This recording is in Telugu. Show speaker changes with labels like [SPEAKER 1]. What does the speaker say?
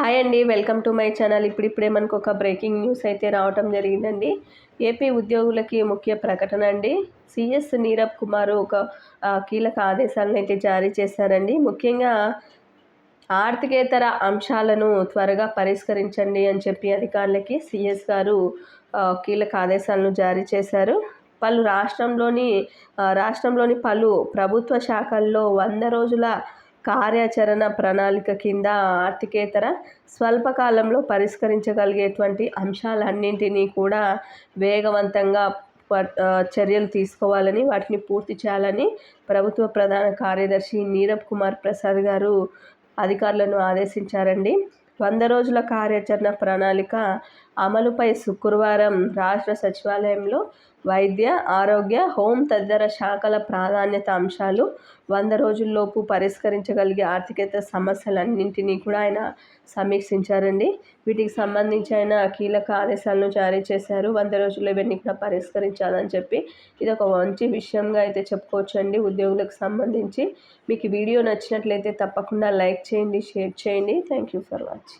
[SPEAKER 1] హాయ్ అండి వెల్కమ్ టు మై ఛానల్. ఇప్పుడిప్పుడే మనకు ఒక బ్రేకింగ్ న్యూస్ అయితే రావటం జరిగిందండి. ఏపీ ఉద్యోగులకి ముఖ్య ప్రకటన అండి. సిఎస్ నీరబ్ కుమార్ ఒక కీలక ఆదేశాలను అయితే జారీ చేశారండి. ముఖ్యంగా ఆర్థికేతర అంశాలను త్వరగా పరిష్కరించండి అని చెప్పి అధికారులకి సిఎస్ గారు కీలక ఆదేశాలను జారీ చేశారు. పలు రాష్ట్రంలోని రాష్ట్రంలోని పలు ప్రభుత్వ శాఖల్లో వంద రోజుల కార్యాచరణ ప్రణాళిక కింద ఆర్థికేతర స్వల్పకాలంలో పరిష్కరించగలిగేటువంటి అంశాలన్నింటినీ కూడా వేగవంతంగా చర్యలు తీసుకోవాలని వాటిని పూర్తి చేయాలని ప్రభుత్వ ప్రధాన కార్యదర్శి నీరబ్ కుమార్ ప్రసాద్ గారు అధికారులను ఆదేశించారండి. వంద రోజుల కార్యాచరణ ప్రణాళిక అమలుపై శుక్రవారం రాష్ట్ర సచివాలయంలో వైద్య ఆరోగ్య హోం తదితర శాఖల ప్రాధాన్యత అంశాలు వంద రోజుల్లోపు పరిష్కరించగలిగే ఆర్థికేతర సమస్యలన్నింటినీ కూడా ఆయన సమీక్షించారండి. వీటికి సంబంధించి ఆయన కీలక ఆదేశాలను జారీ చేశారు. వంద రోజుల్లో ఇవన్నీ కూడా పరిష్కరించాలని చెప్పి ఇది ఒక మంచి విషయంగా అయితే చెప్పుకోవచ్చండి ఉద్యోగులకు సంబంధించి. మీకు వీడియో నచ్చినట్లయితే తప్పకుండా లైక్ చేయండి షేర్ చేయండి. Thank you for watching.